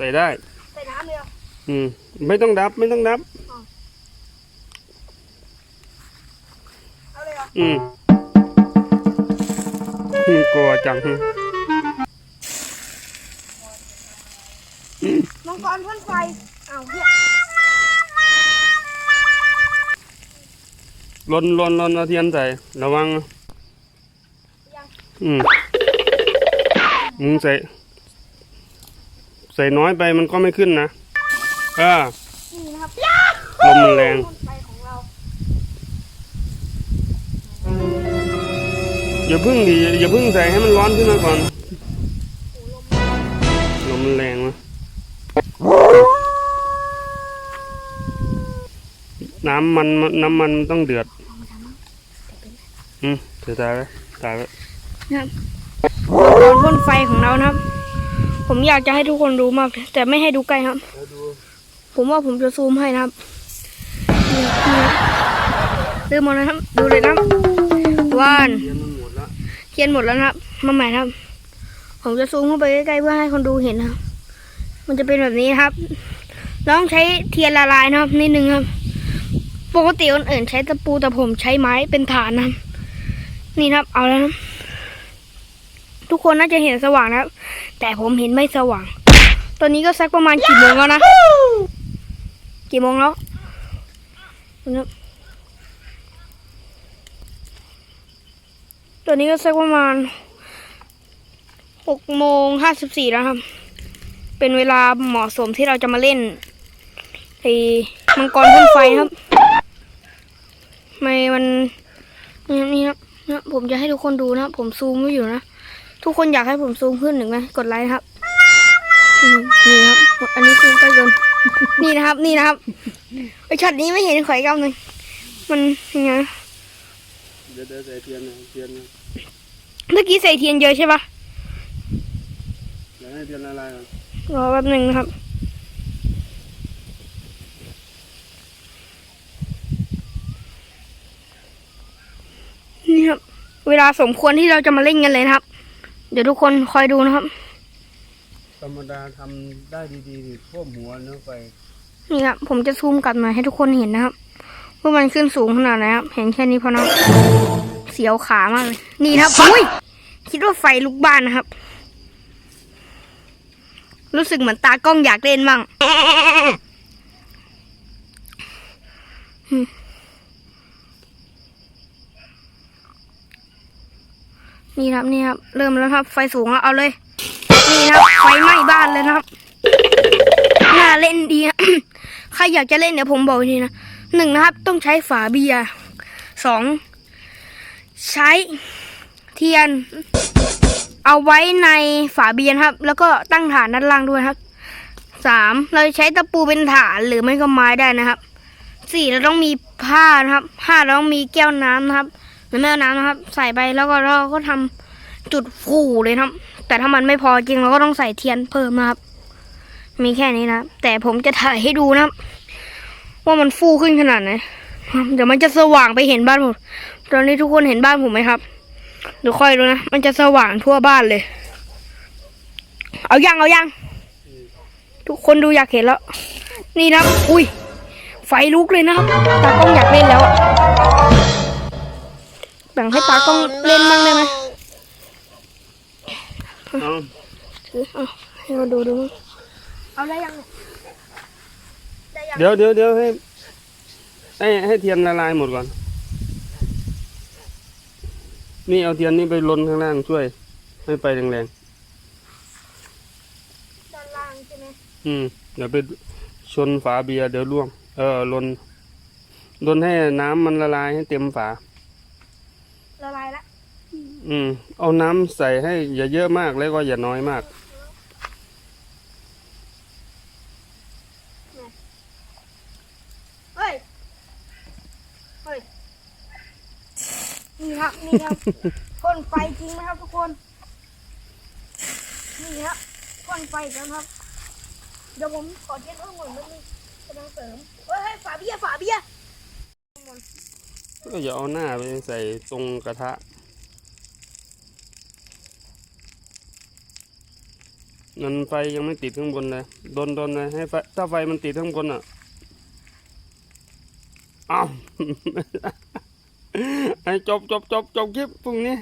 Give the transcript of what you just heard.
ใส่ได้ ใส่น้ำเลยเหรออืม ไม่ต้องดับไม่ต้องดับ เอาเลยเหรออืมอืมกลัวจังมังกรพ่นไฟอ้าวเฮียลนลนลนเอาเทียนใส่ระวัง ยัง อืมมึงใส่ ใส่น้อยไปมันก็ไม่ขึ้นนะเออนี่นะครับลมมันแรงพ่นไฟของเราอย่าพึ่งดิอย่าพึ่งใส่ให้มันร้อนขึ้นมาก่อนโอ้ลมลมมันแรงวะน้ำมันน้ำมันต้องเดือดอืมเสียตายไปตายไปมังกรพ่นไฟของเรานะครับ ผมอยากจะให้ทุกคนดูมาก แต่ไม่ให้ดูใกล้ครับ ผมว่าผมจะซูมให้นะครับลืมหมดนะครับ ดูเลยนะครับว่านเทียนมันหมดละเทียนหมดแล้วนะครับ มาใหม่นะครับ ผมจะซูมเข้าไปใกล้ๆเพื่อให้คนดูเห็นนะครับมันจะเป็นแบบนี้ครับเราต้องใช้เทียนละลายนะครับนิดนึงครับ ปกติคนอื่นใช้ตะปูแต่ผมใช้ไม้เป็นฐานนะครับนี่ครับ เอาแล้วนะ ทุกคนน่าจะเห็นสว่างนะแต่ผมเห็นไม่สว่าง ตอนนี้ก็สักประมาณกี่โมงแล้วนะ กี่โมงแล้วตอนนี้ก็สักประมาณหกโมงห้าสิบสี่แล้วครับ เป็นเวลาเหมาะสมที่เราจะมาเล่นไอ้มังกรพ่นไฟครับไม่มันนี่ครับนะผมจะให้ทุกคนดูนะ ผมซูมไว้อยู่นะ ทุกคนอยากให้ผมซูมขึ้นหนึ่งไหมกดไลค์นะครับอืมนี่ครับอันนี้ซูมใกล้จนนี่นะครับ นี่นะครับไอช็อตนี้ไม่เห็นขอยกำหนึ่งมันยังไงเดี๋ยวเดี๋ยวใส่เทียนนะเทียนนะเมื่อกี้ใส่เทียนเยอะใช่ปะเดี๋ยวให้เทียนละลายก่อนรอแป๊บหนึ่งนะครับนี่ครับ เวลาสมควรที่เราจะมาเล่นกันเลยนะครับ เดี๋ยวทุกคนคอยดูนะครับ ธรรมดาทำได้ดีๆดิท่วมหัวเนื้อไฟนี่ครับผมจะซูมกลับมาให้ทุกคนเห็นนะครับว่ามันขึ้นสูงขนาดไหนครับ เห็นแค่นี้พอนะเสียวขามากเลย นี่นะครับอุ้ยคิดว่าไฟลุกบ้านนะครับ รู้สึกเหมือนตากล้องอยากเล่นมั่งอืม นี่ครับนี่ครับเริ่มแล้วครับ ไฟสูงแล้วเอาเลย นี่ครับไฟไหม้บ้านเลยนะครับน่าเล่นดีนะใครอยากจะเล่นเดี๋ยวผมบอกทีนะหนึ่งนะครับ ต้องใช้ฝาเบียร์สองใช้เทียน เอาไว้ในฝาเบียร์นครับ แล้วก็ตั้งฐานด้านล่างด้วยครับสามเราใช้ตะปูเป็นฐานหรือไม่ก็ไม้ได้นะครับสี่เราต้องมีผ้านะครับห้าเราต้องมีแก้วน้ำนะครับ หรือไม่เอาน้ำนะครับ ใส่ไปแล้วก็เราก็ทำจุดฟูเลยครับ แต่ถ้ามันไม่พอจริงเราก็ต้องใส่เทียนเพิ่มนะครับ มีแค่นี้นะแต่ผมจะถ่ายให้ดูนะครับ ว่ามันฟูขึ้นขนาดไหนเดี๋ยวมันจะสว่างไปเห็นบ้านผมตอนนี้ทุกคนเห็นบ้านผมไหมครับเดี๋ยวค่อยดูนะมันจะสว่างทั่วบ้านเลย เอายังเอายังทุกคนดูอยากเห็นแล้ว นี่นะอุ้ยไฟลุกเลยนะครับตากล้องอยากเล่นแล้วอะ แบ่งให้ตากล้องเล่นบ้างได้ไหมเอาถือเอาให้มาดูดูมั้งเอาได้ยังได้ยังเดี๋ยวเดี๋ยวเดี๋ยวให้ให้ให้เทียนละลายหมดก่อน นี่เอาเทียนนี่ไปลนข้างล่างช่วย ให้ไปแรงด้านล่างใช่ไหมๆอืมเดี๋ยวไปชนฝาเบียร์เดี๋ยวร่วง เออลนลนให้น้ำมันละลายให้เต็มฝา ละลายละอืม เอาน้ำใส่ให้อย่าเยอะมากแล้วก็อย่าน้อยมาก เฮ้ย เฮ้ย นี่ครับ นี่ครับ พ่นไฟจริงไหมครับทุกคน นี่ครับพ่นไฟอีกแล้วครับ เดี๋ยวผมขอเทียนเพิ่มก่อนนิดนึงกำลังเสริม เฮ้ยเฮ้ยฝาเบียร์ฝาเบียร์ ก็อย่าเอาหน้าไปใส่ตรงกระทะ นันไฟยังไม่ติดข้างบนเลยโดนโดนเลยให้ไฟถ้าไฟมันติดข้างบนอะอ้าวให้จบจบจบจบคลิปพรุ่งนี้